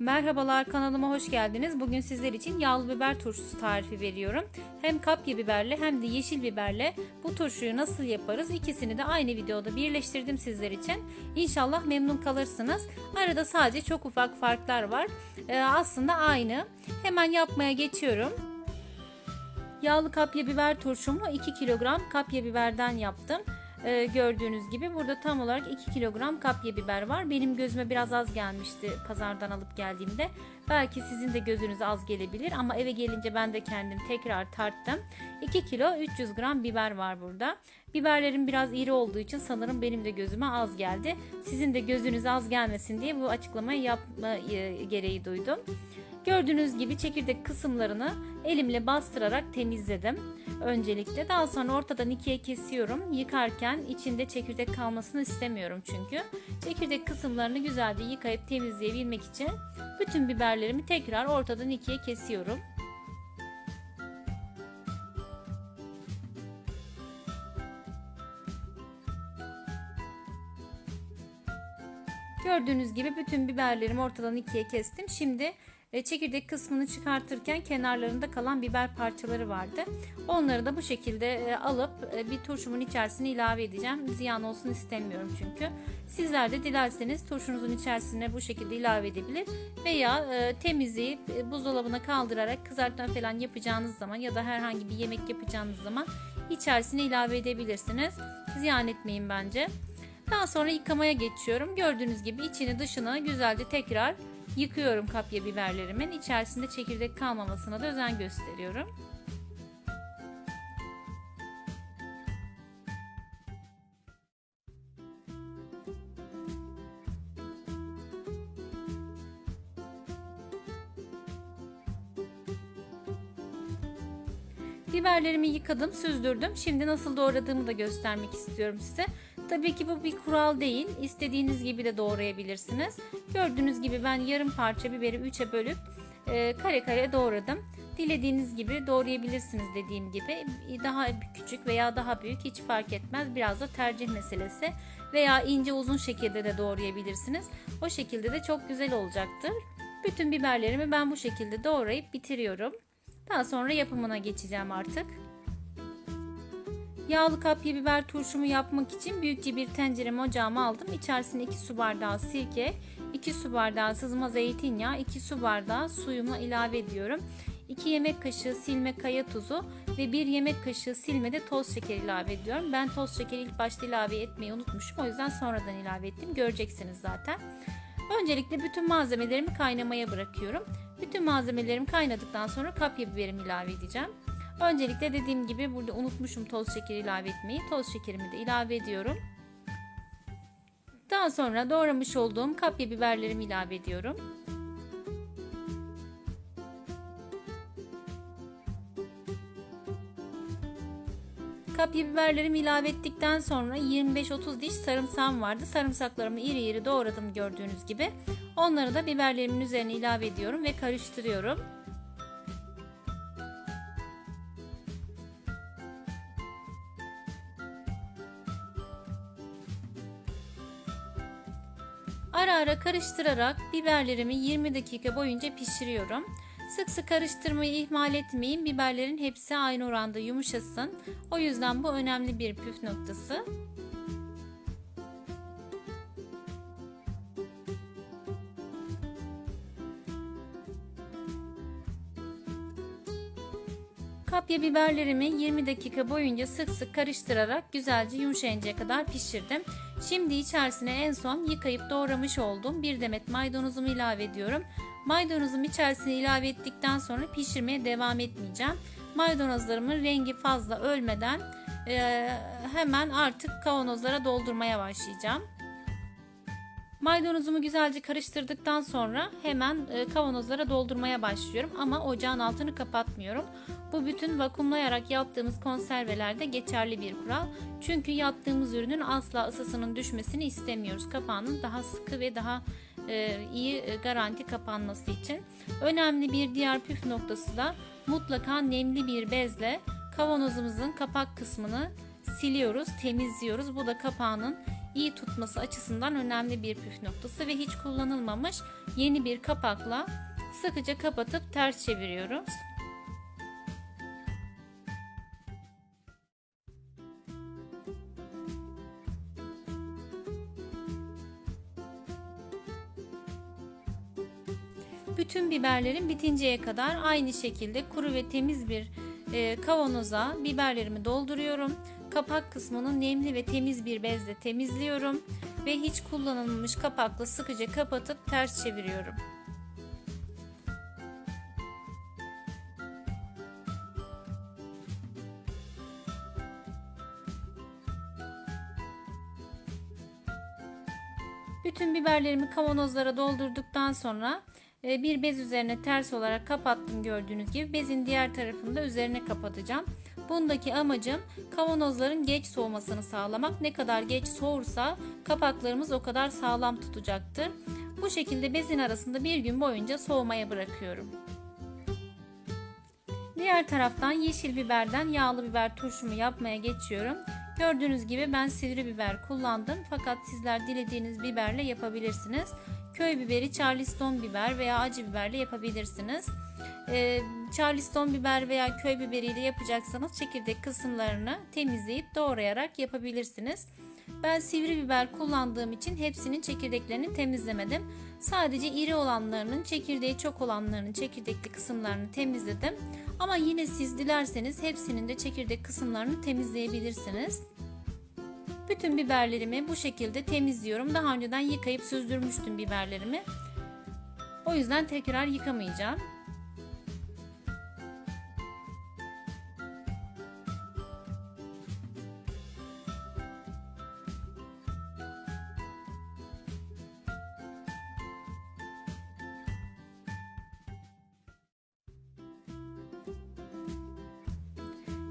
Merhabalar kanalıma hoş geldiniz. Bugün sizler için yağlı biber turşusu tarifi veriyorum. Hem kapya biberle hem de yeşil biberle bu turşuyu nasıl yaparız ikisini de aynı videoda birleştirdim sizler için. İnşallah memnun kalırsınız. Arada sadece çok ufak farklar var. Ee, aslında aynı. Hemen yapmaya geçiyorum. Yağlı kapya biber turşumu 2 kilogram kapya biberden yaptım. Ee, gördüğünüz gibi burada tam olarak 2 kilogram kapya biber var. Benim gözüme biraz az gelmişti pazardan alıp geldiğimde. Belki sizin de gözünüze az gelebilir ama eve gelince ben de kendim tekrar tarttım. 2 kilo 300 gram biber var burada. Biberlerim biraz iri olduğu için sanırım benim de gözüme az geldi. Sizin de gözünüze az gelmesin diye bu açıklamayı yapma e, gereği duydum. Gördüğünüz gibi çekirdek kısımlarını elimle bastırarak temizledim. Öncelikle daha sonra ortadan ikiye kesiyorum. Yıkarken içinde çekirdek kalmasını istemiyorum çünkü. Çekirdek kısımlarını güzelce yıkayıp temizleyebilmek için bütün biberlerimi tekrar ortadan ikiye kesiyorum. Gördüğünüz gibi bütün biberlerimi ortadan ikiye kestim. Şimdi çekirdek kısmını çıkartırken kenarlarında kalan biber parçaları vardı. Onları da bu şekilde e, alıp e, bir turşumun içerisine ilave edeceğim. Ziyan olsun istemiyorum çünkü. Sizler de dilerseniz turşunuzun içerisine bu şekilde ilave edebilir veya temizleyip buzdolabına kaldırarak kızartma falan yapacağınız zaman ya da herhangi bir yemek yapacağınız zaman içerisine ilave edebilirsiniz. Ziyan etmeyin bence. Daha sonra yıkamaya geçiyorum. Gördüğünüz gibi içini dışını güzelce tekrar yıkıyorum kapya biberlerimin. İçerisinde çekirdek kalmamasına da özen gösteriyorum. Biberlerimi yıkadım, süzdürdüm. Şimdi nasıl doğradığımı da göstermek istiyorum size. Tabii ki bu bir kural değil. İstediğiniz gibi de doğrayabilirsiniz. Gördüğünüz gibi ben yarım parça biberi 3'e bölüp e, kare kare doğradım. Dilediğiniz gibi doğrayabilirsiniz dediğim gibi. Daha küçük veya daha büyük hiç fark etmez. Biraz da tercih meselesi. Veya ince uzun şekilde de doğrayabilirsiniz. O şekilde de çok güzel olacaktır. Bütün biberlerimi ben bu şekilde doğrayıp bitiriyorum. Daha sonra yapımına geçeceğim artık. Yağlı kapya biber turşumu yapmak için büyükçe bir tenceremi ocağıma aldım. İçerisine 2 su bardağı sirke, 2 su bardağı sızma zeytinyağı, 2 su bardağı suyumu ilave ediyorum. 2 yemek kaşığı silme kaya tuzu ve 1 yemek kaşığı silme de toz şeker ilave ediyorum. Ben toz şekeri ilk başta ilave etmeyi unutmuşum. O yüzden sonradan ilave ettim. Göreceksiniz zaten. Öncelikle bütün malzemelerimi kaynamaya bırakıyorum. Bütün malzemelerim kaynadıktan sonra kapya biberimi ilave edeceğim. Öncelikle dediğim gibi burada unutmuşum toz şekeri ilave etmeyi. Toz şekerimi de ilave ediyorum. Daha sonra doğramış olduğum kapya biberlerimi ilave ediyorum. Kapya biberlerimi ilave ettikten sonra 25-30 diş sarımsağım vardı. Sarımsaklarımı iri iri doğradım gördüğünüz gibi. Onları da biberlerimin üzerine ilave ediyorum ve karıştırıyorum. Ara ara karıştırarak biberlerimi 20 dakika boyunca pişiriyorum. Sık sık karıştırmayı ihmal etmeyin. Biberlerin hepsi aynı oranda yumuşasın. O yüzden bu önemli bir püf noktası. Kapya biberlerimi 20 dakika boyunca sık sık karıştırarak güzelce yumuşayıncaya kadar pişirdim. Şimdi içerisine en son yıkayıp doğramış olduğum bir demet maydanozumu ilave ediyorum. Maydanozum içerisine ilave ettikten sonra pişirmeye devam etmeyeceğim. Maydanozlarımın rengi fazla ölmeden e, hemen artık kavanozlara doldurmaya başlayacağım. Maydanozumu güzelce karıştırdıktan sonra hemen e, kavanozlara doldurmaya başlıyorum ama ocağın altını kapatmıyorum. Bu bütün vakumlayarak yaptığımız konservelerde geçerli bir kural. Çünkü yaptığımız ürünün asla ısısının düşmesini istemiyoruz. Kapağının daha sıkı ve daha e, iyi e, garanti kapanması için. Önemli bir diğer püf noktası da mutlaka nemli bir bezle kavanozumuzun kapak kısmını siliyoruz, temizliyoruz. Bu da kapağının iyi tutması açısından önemli bir püf noktası ve hiç kullanılmamış yeni bir kapakla sıkıca kapatıp ters çeviriyoruz. Bütün biberlerim bitinceye kadar aynı şekilde kuru ve temiz bir e, kavanoza biberlerimi dolduruyorum. Kapak kısmını nemli ve temiz bir bezle temizliyorum ve hiç kullanılmamış kapakla sıkıca kapatıp ters çeviriyorum. Bütün biberlerimi kavanozlara doldurduktan sonra e, bir bez üzerine ters olarak kapattım gördüğünüz gibi. Bezin diğer tarafını da üzerine kapatacağım. Bundaki amacım kavanozların geç soğumasını sağlamak. Ne kadar geç soğursa kapaklarımız o kadar sağlam tutacaktır. Bu şekilde bezin arasında bir gün boyunca soğumaya bırakıyorum. Diğer taraftan yeşil biberden yağlı biber turşumu yapmaya geçiyorum. Gördüğünüz gibi ben sivri biber kullandım fakat sizler dilediğiniz biberle yapabilirsiniz. Köy biberi, charleston biber veya acı biberle yapabilirsiniz. Ee, charleston biber veya köy biberiyle yapacaksanız çekirdek kısımlarını temizleyip doğrayarak yapabilirsiniz. Ben sivri biber kullandığım için hepsinin çekirdeklerini temizlemedim. Sadece iri olanlarının, çekirdeği çok olanlarının çekirdekli kısımlarını temizledim. Ama yine siz dilerseniz hepsinin de çekirdek kısımlarını temizleyebilirsiniz. Bütün biberlerimi bu şekilde temizliyorum. Daha önceden yıkayıp süzdürmüştüm biberlerimi. O yüzden tekrar yıkamayacağım.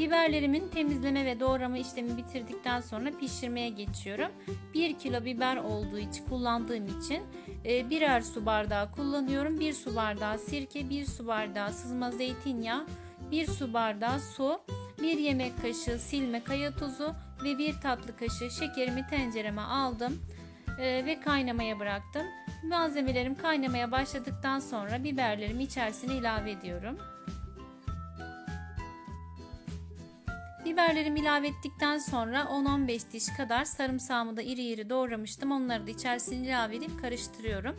Biberlerimin temizleme ve doğrama işlemi bitirdikten sonra pişirmeye geçiyorum. 1 kilo biber olduğu için kullandığım için e, birer su bardağı kullanıyorum. 1 su bardağı sirke, 1 su bardağı sızma zeytinyağı, 1 su bardağı su, 1 yemek kaşığı silme kaya tuzu ve 1 tatlı kaşığı şekerimi tencereme aldım e, ve kaynamaya bıraktım. Malzemelerim kaynamaya başladıktan sonra biberlerimi içerisine ilave ediyorum. Biberlerimi ilave ettikten sonra 10-15 diş kadar sarımsağımı da iri iri doğramıştım. Onları da içerisine ilave edip karıştırıyorum.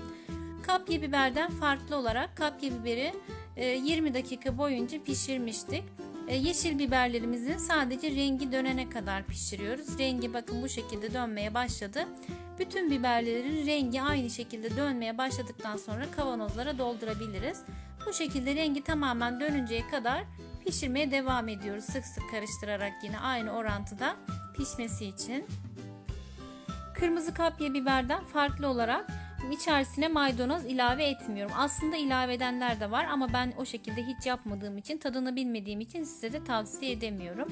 Kapya biberden farklı olarak kapya biberi 20 e, dakika boyunca pişirmiştik. E, yeşil biberlerimizin sadece rengi dönene kadar pişiriyoruz. Rengi bakın bu şekilde dönmeye başladı. Bütün biberlerin rengi aynı şekilde dönmeye başladıktan sonra kavanozlara doldurabiliriz. Bu şekilde rengi tamamen dönünceye kadar Pişirmeye devam ediyoruz sık sık karıştırarak yine aynı orantıda pişmesi için. Kırmızı kapya biberden farklı olarak içerisine maydanoz ilave etmiyorum. Aslında ilave edenler de var ama ben o şekilde hiç yapmadığım için tadını bilmediğim için size de tavsiye edemiyorum.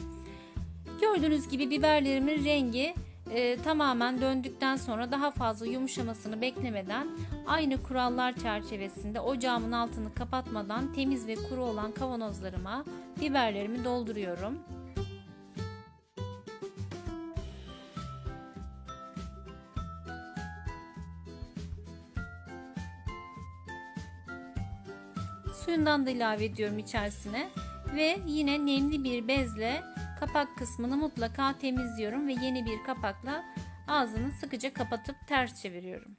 Gördüğünüz gibi biberlerimin rengi e, tamamen döndükten sonra daha fazla yumuşamasını beklemeden aynı kurallar çerçevesinde ocağımın altını kapatmadan temiz ve kuru olan kavanozlarıma biberlerimi dolduruyorum. Suyundan da ilave ediyorum içerisine ve yine nemli bir bezle Kapak kısmını mutlaka temizliyorum ve yeni bir kapakla ağzını sıkıca kapatıp ters çeviriyorum.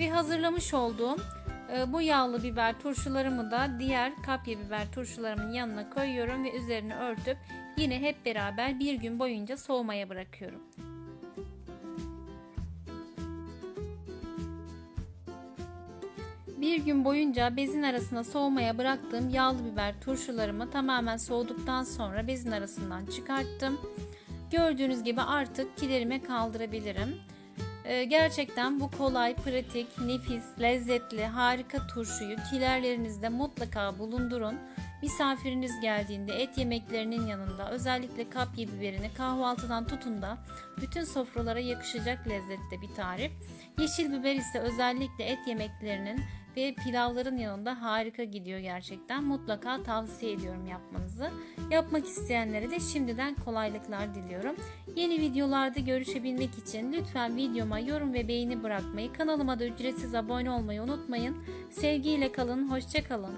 Ve hazırlamış olduğum e, bu yağlı biber turşularımı da diğer kapya biber turşularımın yanına koyuyorum ve üzerine örtüp yine hep beraber bir gün boyunca soğumaya bırakıyorum. Bir gün boyunca bezin arasına soğumaya bıraktığım yağlı biber turşularımı tamamen soğuduktan sonra bezin arasından çıkarttım. Gördüğünüz gibi artık kilerime kaldırabilirim. Ee, gerçekten bu kolay, pratik, nefis, lezzetli, harika turşuyu kilerlerinizde mutlaka bulundurun. Misafiriniz geldiğinde et yemeklerinin yanında özellikle kapya biberini kahvaltıdan tutun da bütün sofralara yakışacak lezzette bir tarif. Yeşil biber ise özellikle et yemeklerinin ve pilavların yanında harika gidiyor gerçekten. Mutlaka tavsiye ediyorum yapmanızı. Yapmak isteyenlere de şimdiden kolaylıklar diliyorum. Yeni videolarda görüşebilmek için lütfen videoma yorum ve beğeni bırakmayı, kanalıma da ücretsiz abone olmayı unutmayın. Sevgiyle kalın, hoşça kalın.